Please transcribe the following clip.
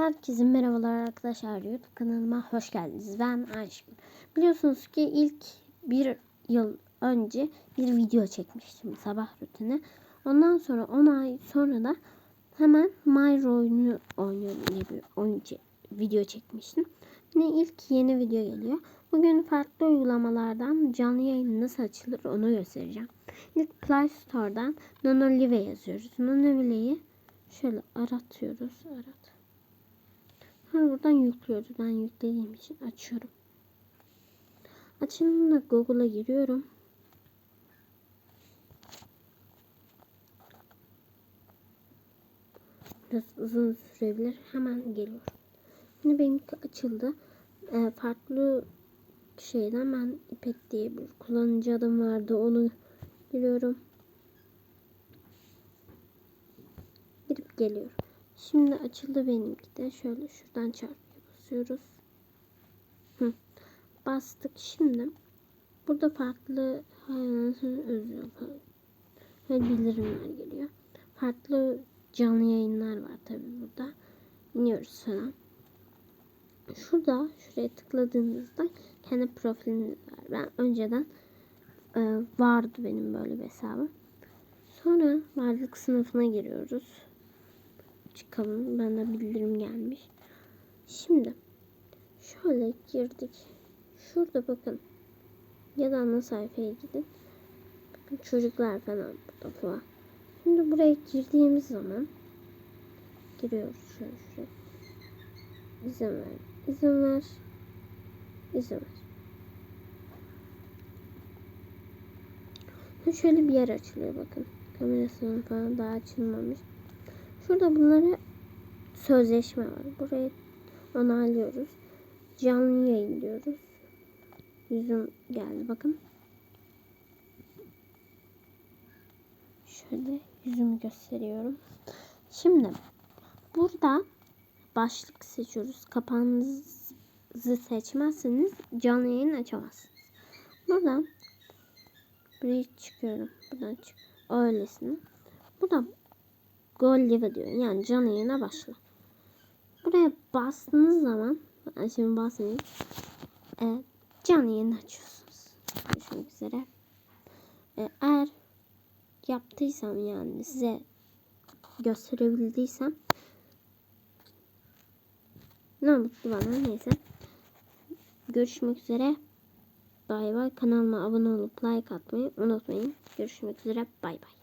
Herkese merhabalar arkadaşlar. YouTube kanalıma hoş geldiniz. Ben Ayşgül. Biliyorsunuz ki ilk bir yıl önce bir video çekmiştim sabah rutini. Ondan sonra 10 ay sonra da hemen My oyunu oynuyorum diye bir oyun video çekmiştim. Yine ilk yeni video geliyor. Bugün farklı uygulamalardan canlı yayın nasıl açılır onu göstereceğim. İlk Play Store'dan Nonolive yazıyoruz. Nonolive'yi şöyle aratıyoruz. Arat. Ha, buradan yüklüyoruz. Ben yüklediğim için açıyorum. Açımda Google'a giriyorum. Biraz uzun sürebilir. Hemen geliyor. Şimdi benimki açıldı. Ee, farklı şeyden ben İpek diye bir kullanıcı adım vardı. Onu giriyorum. Girip geliyorum. Şimdi açıldı benimki de. Şöyle şuradan çarpıya basıyoruz. Hı. Bastık. Şimdi burada farklı hayvanatın özür bildirimler geliyor. Farklı canlı yayınlar var tabi burada. İniyoruz falan. Şurada şuraya tıkladığınızda kendi profiliniz var. Ben önceden e, vardı benim böyle bir hesabım. Sonra varlık sınıfına giriyoruz çıkalım. Bana bildirim gelmiş. Şimdi şöyle girdik. Şurada bakın. Ya da ana sayfaya gidin. Bakın çocuklar falan burada falan. Şimdi buraya girdiğimiz zaman giriyoruz şöyle şuraya. İzin ver. İzin ver. İzin ver. Şöyle bir yer açılıyor bakın. Kamerasının falan daha açılmamış. Şurada bunları sözleşme var. Buraya onaylıyoruz. Canlı yayın diyoruz. Yüzüm geldi bakın. Şöyle yüzümü gösteriyorum. Şimdi burada başlık seçiyoruz. Kapağınızı seçmezseniz canlı yayın açamazsınız. Buradan buraya çıkıyorum. Buradan çık. Öylesine. Burada Go live diyor. Yani canlı yayına başla. Buraya bastığınız zaman ben şimdi basmayayım. E, canlı yayını açıyorsunuz. Görüşmek üzere. E, eğer yaptıysam yani size gösterebildiysem ne mutlu bana neyse. Görüşmek üzere. Bay bay. Kanalıma abone olup like atmayı unutmayın. Görüşmek üzere. Bay bay.